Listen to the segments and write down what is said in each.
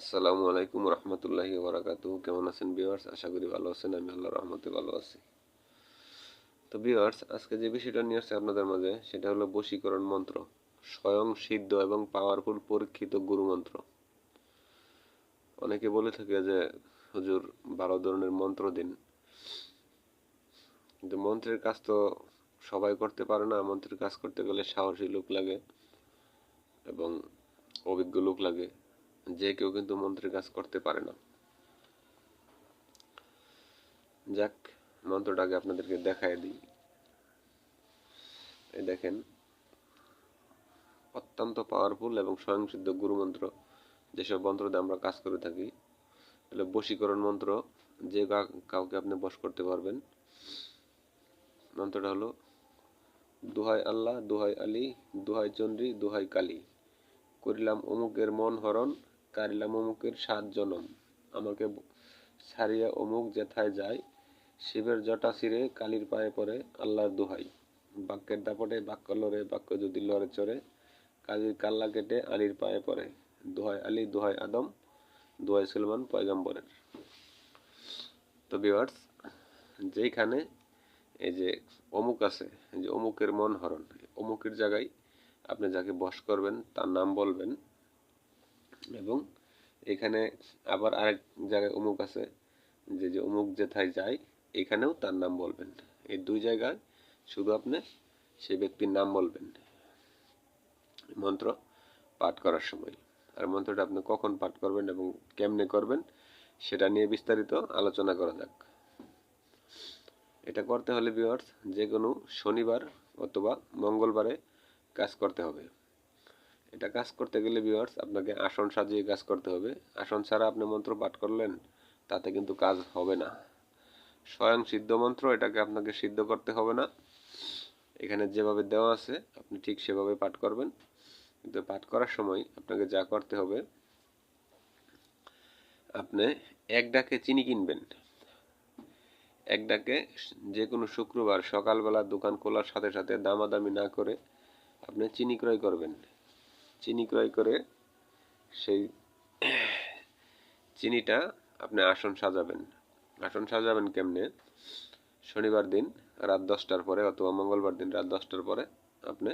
আসসালামু আলাইকুম রহমতুল্লাহি ওবরাকাতু কেমন আছেন ভিউয়ার্স আশা করি ভালো আছেন, আমি আল্লাহ রহমতে ভালো আছি। তো ভিউয়ার্স আজকে যে বিষয়টা নিয়ে আসছে আপনাদের মাঝে, সেটা হলো বশীকরণ মন্ত্র। স্বয়ং সিদ্ধ এবং পাওয়ারফুল পরীক্ষিত গুরু মন্ত্র। অনেকে বলে থাকে যে, হুজুর, বারো ধরনের মন্ত্র দিন। কিন্তু মন্ত্রের কাজ তো সবাই করতে পারে না। মন্ত্রের কাজ করতে গেলে সাহসী লোক লাগে এবং অভিজ্ঞ লোক লাগে। যে কেউ কিন্তু মন্ত্রের কাজ করতে পারে না। যাক মন্ত্রটাকে আপনাদেরকে দেখায় দিই। এই দেখেন, অত্যন্ত পাওয়ারফুল এবং স্বয়ংসিদ্ধ গুরু মন্ত্র যেসব মন্ত্র দিয়ে আমরা কাজ করে থাকি, তাহলে বশীকরণ মন্ত্র যে কাউকে আপনি বশ করতে পারবেন। মন্ত্রটা হলো, দুহাই আল্লাহ, দুহাই আলী, দুহাই চন্দ্রী, দুহাই কালী। করিলাম অমুকের মন হরণ কারিলাম অমুকের সাত জনম। আমাকে ছাড়িয়া অমুক যেথায় যায়, শিবের জটা ছিঁড়ে কালির পায়ে পড়ে আল্লাহর দুহাই। বাক্যের দাপটে বাক্য লড়ে, বাক্য যদি লড়ে চড়ে, কালির কাল্লা কেটে আলীর পায়ে পড়ে। দোহাই আলী, দোহাই আদম, দোহাই সুলমান পয়গম্বরের। তো বিওয়ার্স যেইখানে এই যে অমুক আছে যে অমুকের মন হরণ, অমুকের জায়গায় আপনি যাকে বস করবেন, তার নাম বলবেন এবং এখানে আবার আরেক জায়গায় অমুক আছে, যে যে, অমুক যেথায় যায়, এখানেও তার নাম বলবেন। এই দুই জায়গায় শুধু আপনি সে ব্যক্তির নাম বলবেন। মন্ত্র পাঠ করার সময়। আর মন্ত্রটা আপনি কখন পাঠ করবেন এবং কেমনে করবেন, সেটা নিয়ে বিস্তারিত আলোচনা করা যাক। এটা করতে হলে বিয়ার্স যে কোনো শনিবার অথবা মঙ্গলবারে কাজ করতে হবে। এটা কাজ করতে গেলে ভিউয়ার্স আপনাকে আসন সাজিয়ে কাজ করতে হবে। আসন ছাড়া আপনি মন্ত্র পাঠ করলেন, তাতে কিন্তু কাজ হবে না। স্বয়ং সিদ্ধ মন্ত্র, এটাকে আপনাকে সিদ্ধ করতে হবে না। এখানে যেভাবে দেওয়া আছে, আপনি ঠিক সেভাবে পাঠ করবেন। কিন্তু পাঠ করার সময় আপনাকে যা করতে হবে, আপনি এক ডাকে চিনি কিনবেন। এক ডাকে যে কোনো শুক্রবার সকালবেলা দোকান খোলার সাথে সাথে দামাদামি না করে আপনি চিনি ক্রয় করবেন। চিনি ক্রয় করে সেই চিনিটা আপনি আসন সাজাবেন। আসন সাজাবেন কেমনে? শনিবার দিন রাত দশটার পরে অথবা মঙ্গলবার দিন রাত দশটার পরে আপনি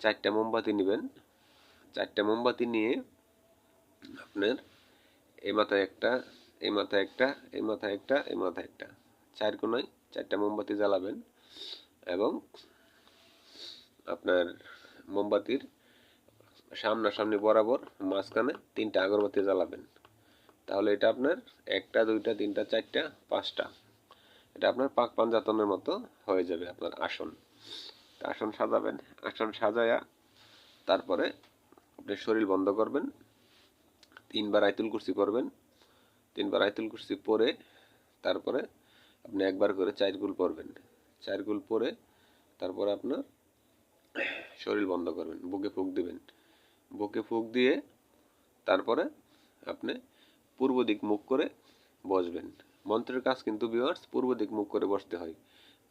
চারটা মোমবাতি নেবেন। চারটা মোমবাতি নিয়ে আপনার এই মাথায় একটা, এই মাথায় একটা, এই মাথায় একটা, এই মাথায় একটা। চার কোনায় চারটা মোমবাতি জ্বালাবেন এবং আপনার মোমবাতির সামনাসামনি বরাবর মাঝখানে তিনটা আগরবাতি জ্বালাবেন। তাহলে এটা আপনার একটা, দুইটা, তিনটা, চারটা, পাঁচটা। এটা আপনার পাক পাঞ্জাতনের মতো হয়ে যাবে আপনার আসন। আসন সাজাবেন, আসন সাজায়া তারপরে আপনি শরীর বন্ধ করবেন, তিনবার আইতুল কুর্সি করবেন তিনবার আইতুল কুর্সি পরে তারপরে আপনি একবার করে চার গুল পরবেন। চার গুল পরে তারপরে আপনার শরীর বন্ধ করবেন, বুকে ফুক দিবেন। বুকে ফুক দিয়ে তারপরে আপনি পূর্ব দিক মুখ করে বসবেন। মন্ত্রের কাজ কিন্তু বিওয়ার্স পূর্ব দিক মুখ করে বসতে হয়।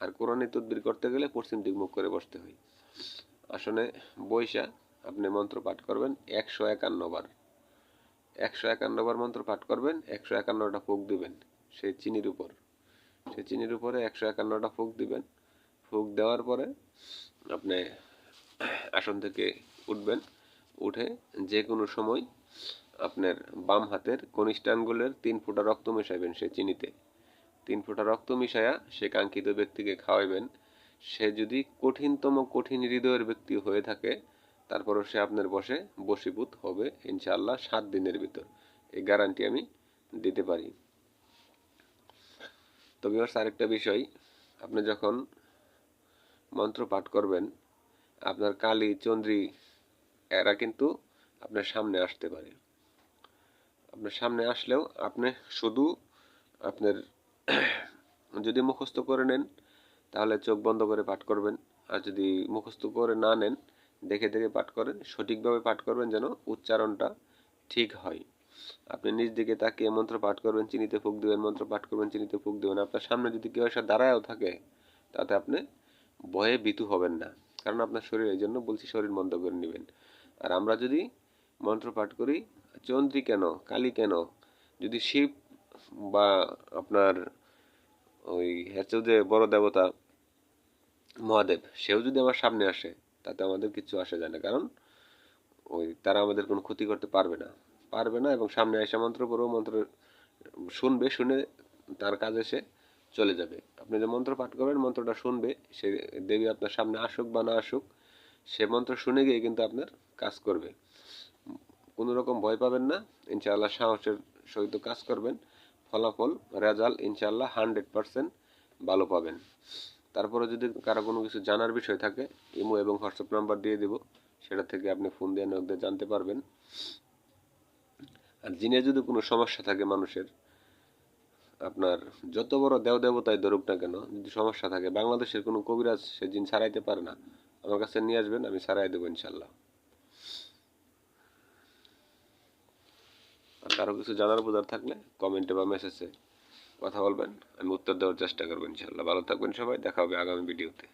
আর কোরআনে তদবির করতে গেলে পশ্চিম দিক মুখ করে বসতে হয়। আসনে বৈশা আপনি মন্ত্র পাঠ করবেন একশো একান্ন বার। একশো একান্ন বার মন্ত্র পাঠ করবেন, একশো একান্নটা ফুক দিবেন সেই চিনির উপর। সেই চিনির উপরে একশো একান্নটা ফুক দিবেন। ফুক দেওয়ার পরে আপনি আসন থেকে উঠবেন। উঠে যে কোনো সময় আপনার বাম হাতের কনিষ্ঠ আঙ্গুলের তিন ফোঁটা রক্ত মেশাইবেন সে চিনিতে। তিন ফোঁটা রক্ত মিশাইয়া সে কাঙ্ক্ষিত ব্যক্তিকে খাওয়াইবেন। সে যদি কঠিনতম কঠিন হৃদয়ের ব্যক্তি হয়ে থাকে, তারপরও সে আপনার বসে বসীভূত হবে ইনশাআল্লাহ সাত দিনের ভিতর। এই গ্যারান্টি আমি দিতে পারি। তবে আরেকটা বিষয়, আপনি যখন মন্ত্র পাঠ করবেন, আপনার কালী, চন্দ্রী এরা কিন্তু আপনার সামনে আসতে পারে। আপনার সামনে আসলেও আপনি শুধু আপনার যদি মুখস্থ করে নেন, তাহলে চোখ বন্ধ করে পাঠ করবেন। আর যদি মুখস্থ করে না নেন, দেখে দেখে পাঠ করেন, সঠিকভাবে পাঠ করবেন যেন উচ্চারণটা ঠিক হয়। আপনি নিজ দিকে তাকিয়ে মন্ত্র পাঠ করবেন, চিনিতে ফুক দেবেন, মন্ত্র পাঠ করবেন, চিনিতে ফুক দেবেন। আপনার সামনে যদি কেউ এসে দাঁড়ায়ও থাকে, তাতে আপনি ভয়ে ভীতু হবেন না। কারণ আপনার শরীর, এই জন্য বলছি শরীর বন্ধ করে নেবেন। আর আমরা যদি মন্ত্র পাঠ করি, চন্দ্রী কেন, কালী কেন? যদি শিব বা আপনার ওই হচ্ছে যে বড় দেবতা মহাদেব, সেও যদি আমার সামনে আসে, তাতে আমাদের কিছু আসে যায় না। কারণ ওই তারা আমাদের কোনো ক্ষতি করতে পারবে না। পারবে না এবং সামনে এসে মন্ত্র পড়ব মন্ত্র শুনবে, শুনে তার কাজে সে চলে যাবে। আপনি যে মন্ত্র পাঠ করবেন, মন্ত্রটা শুনবে, সে দেবী আপনার সামনে আসুক বা না আসুক, সে মন্ত্র শুনে গিয়ে কিন্তু আপনার কাজ করবে কোনো রকম ভয় পাবেন না। ইনশাআল্লাহ সাহসের সহিত কাজ করবেন। ফলাফল, রেজাল্ট ইনশাআল্লাহ হান্ড্রেড পারসেন্ট ভালো পাবেন। তারপরে যদি কারও কোনো কিছু জানার বিষয় থাকে, ইমো এবং হোয়াটসঅ্যাপ নাম্বার দিয়ে দিব। সেটা থেকে আপনি ফোন দিয়ে নক দিয়ে জানতে পারবেন। আর জিনে যদি কোনো সমস্যা থাকে মানুষের, আপনার যত বড় দেব দেবতায় ধরুক না কেন, যদি সমস্যা থাকে, বাংলাদেশের কোনো কবিরাজ সে জিন ছাড়াইতে পারে না, আমার কাছে নিয়ে আসবেন, আমি ছাড়াই দেবো ইনশাল্লাহ আর কারও কিছু জানার বোঝার থাকলে কমেন্টে বা মেসেজে কথা বলবেন। আমি উত্তর দেওয়ার চেষ্টা করব ইনশাল্লাহ ভালো থাকবেন সবাই। দেখা হবে আগামী ভিডিওতে